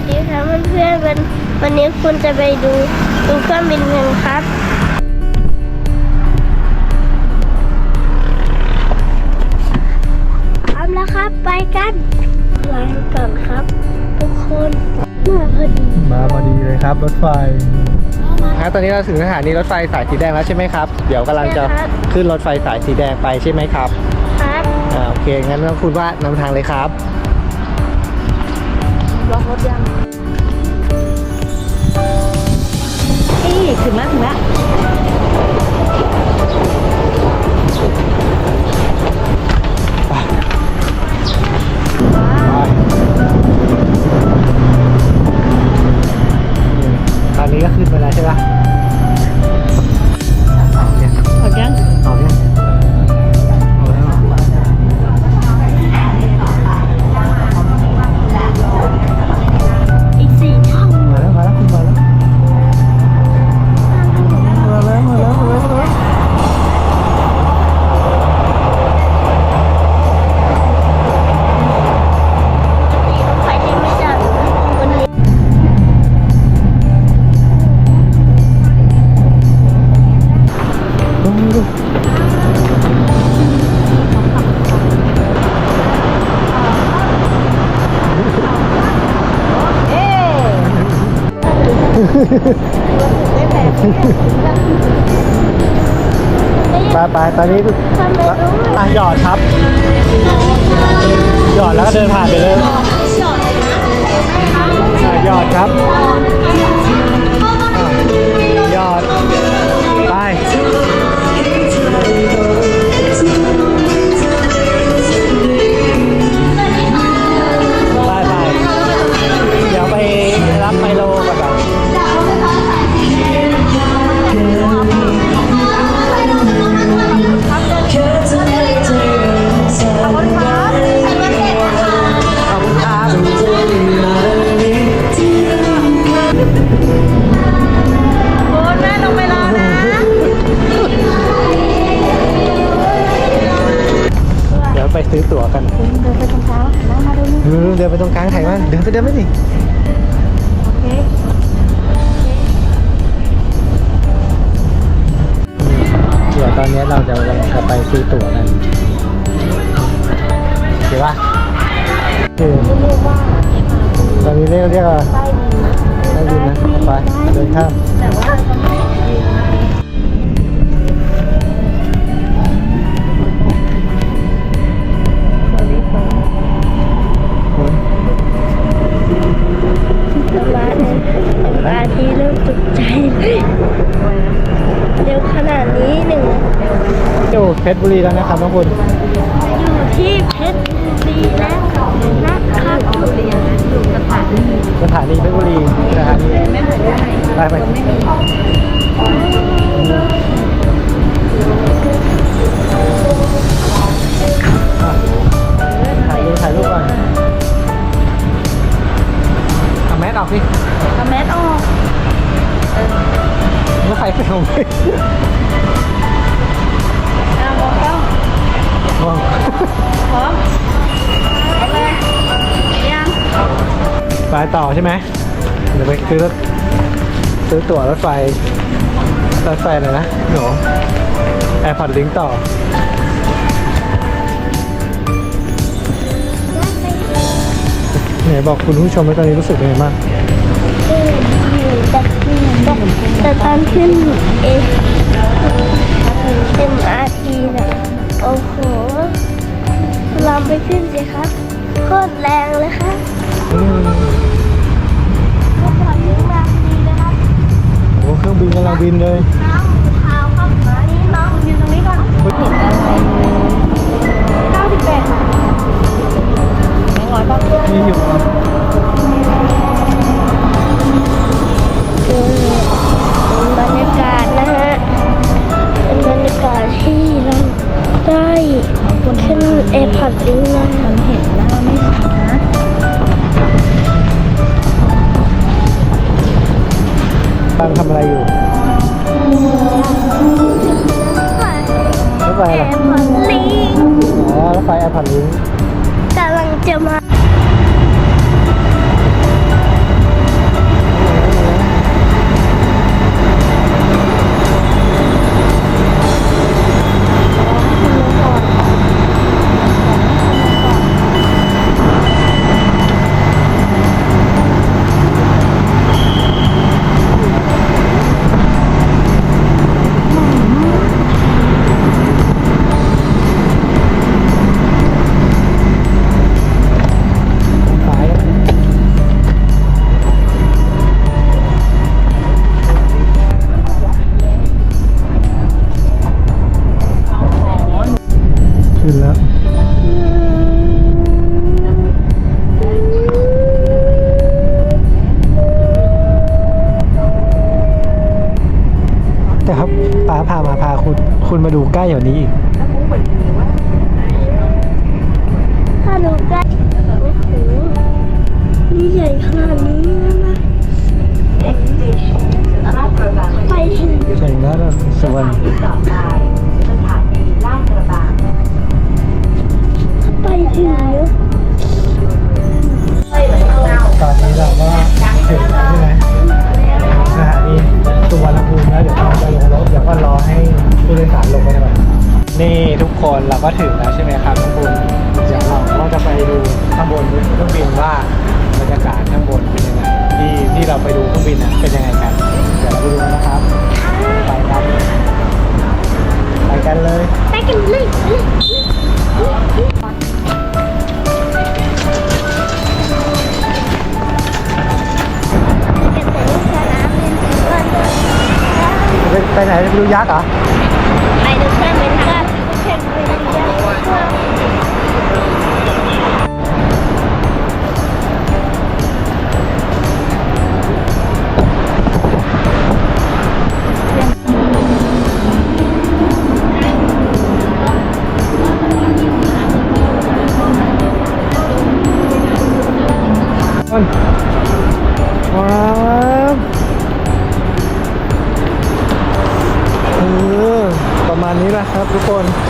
วัสดีครับเพื่อนๆวันวันนี้คุณจะไปดูดูเครื่องบินกันครับพร้อมแล้วครับไปกันลาไปก่อนครับ ทุกคนมาพอดีมาพอดีเลยครับรถไฟครับตอนนี้เราถึงสถานีรถไฟสายสีแดงแล้วใช่ไหมครับ เดี๋ยวกำลังจะขึ้นรถไฟสายสีแดงไปใช่ไหมครับ ครับอ่าโอเคงั้นคุณว่านำทางเลยครับ ล็อกรถยังนี่ถึงแล้วถึงแล้ว ได้แบบไปไปตอนนี้ทำไมรู้อะหยอดครับ หยอดแล้วก็เดินผ่านไปเลยอะหยอดครับ มาเดินไปเดินไปสิโอเคเดี๋ยวตอนนี้เราจะจะไปซื้อตั๋วกันเดี๋ยวว่าคือตอนนี้เรียกเรียกว่าได้ดินนะไปเดินข้ามแต่ว่า ชรบุรีแล้วนะครับน้องคุณอยู่ที่เพชรบุรีแล้วนะครับเรียนนะอยู่สถานีสถานีเพชรบุรีสถานีไม่เหมือนที่ไหนไปไปไม่มีอะถ่ายรูปถ่ายรูปก่อนเอาแมสออกสิเอาแมสออกแล้วใครไปเอาไป องพร้อมไปเลยยังไปต่อใช่ไหมเดี๋ยวไปซื้อรถซื้อตั๋วรถไฟรถไฟอะไรนะหนูแอร์พอร์ตลิงต่อไหนบอกคุณผู้ชมว่าตอนนี้รู้สึกเป็นไงบ้างแต่แต่ตอนขึ้นเอ ไปขึ้นสิครับโคตรแรงเลยครับอืมก็ตอนนี้มาดีนะครับโอ้เครื่องบินกำลังบินเลยน้องเท้าครับอันนี้น้องยืนตรงนี้ก่อนเห็นอะไรเก้าสิบแปดค่ะแบงค์ร้อยป่ะมีอยู่เป็นบรรยากาศนะฮะเป็นบรรยากาศที่เราได้ ขึ้นแอร์พอร์ตลิงก์นะมันเห็นแล้วไม่ชัดนะกำลังทำอะไรอยู่รถไฟอะไร แอร์พรลิอ๋อรถไฟแอร์พอร์ลิง คุณมาดูใกล้กว่านี้อีกถ้าดูใกล้โอ้โหนี่ใหญ่ขนาด ไปดูข้างบนเครื่องบินว่าบรรยากาศข้างบนเป็นยังไงที่ที่เราไปดูเครื่องบินนะเป็นยังไงกันเดี๋ยวเราไปดูกันนะครับไปครับไปกันเลยไปกันเลยไปไปไหนไปดูยักษ์เหรอ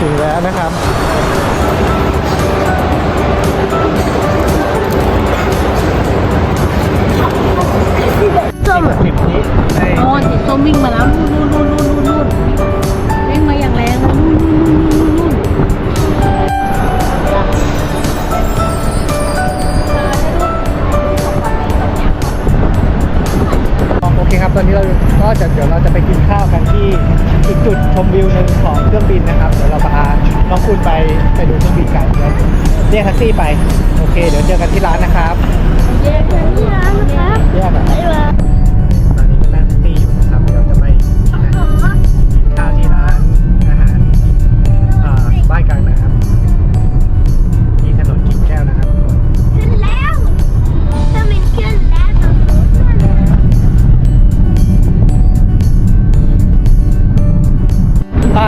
ถึงแล้วนะครับ มวิวหนึ่งของเครื่องบินนะครับ เดี๋ยวเราพาน้องคุณไปไปดูเครื่องบินกันเดี๋ยวเรียกแท็กซี่ไป โอเค เดี๋ยวเจอกันที่ร้านนะครับเจอกันที่ร้านนะครับ เรียกอะ บ๊ายบาย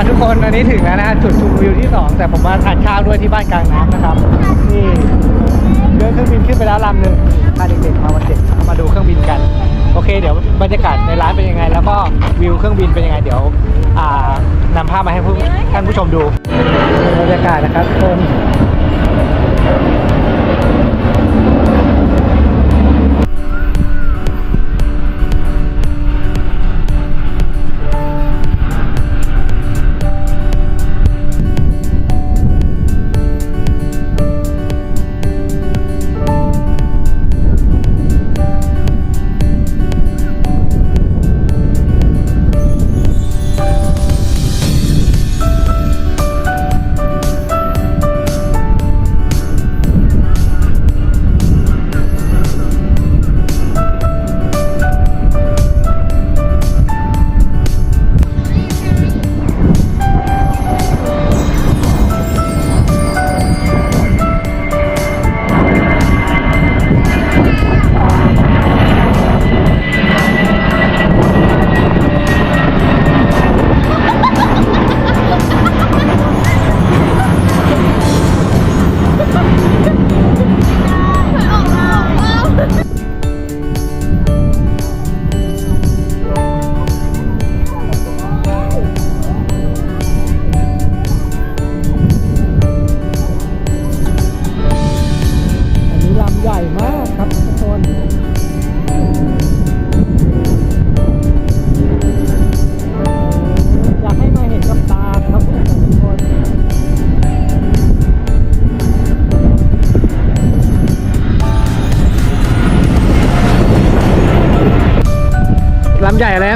ทุกคนอันนี้ถึงแล้วนะจุดชมวิวที่ 2 แต่ผมมาทานข้าวด้วยที่บ้านกลางน้ำนะครับนี่เดินเครื่องบินขึ้นไปแล้วลำหนึ่งพาเด็กๆมาวันเด็กมาดูเครื่องบินกัน โอเค เดี๋ยวบรรยากาศในร้านเป็นยังไง แล้วก็วิวเครื่องบินเป็นยังไงเดี๋ยวอ่านำภาพมาให้ท่านผู้ชมดูบรรยากาศนะครับทุกคน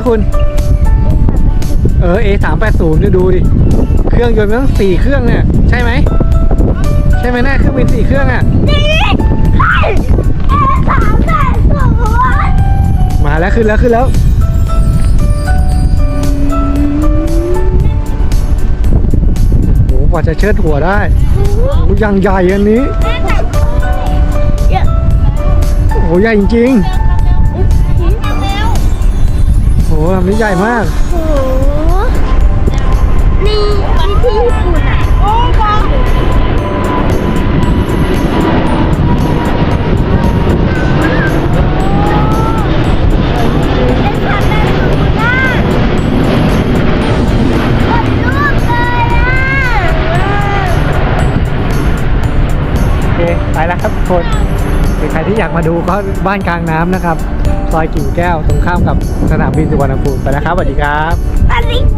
คุณ เออ A 3 8 0ดูดูดิ เครื่องยนต์มันต้องสี่เครื่องเนี่ย ใช่ไหม ใช่ไหมหน้าเครื่องบินสี่เครื่องอะนี่ไอ้เอสามแปดศูนย์มาแล้วขึ้นแล้วขึ้นแล้ว โอ้โหกว่าจะเชิดหัวได้โอ้โหอยังใหญ่อันนี้เยอะโอ้โหใหญ่จริงๆ ลำนี้ใหญ่มาก โอ้โหนี่ที่ที่ญี่ปุ่นอะโอ้ว้าวโอเคไปแล้วครับทุกคนใครที่อยากมาดูก็บ้านกลางน้ำนะครับ ซอยกิ่งแก้วตรงข้ามกับสนามบินสุวรรณภูมิไปแล้วครับสวัสดีครับสวัสดี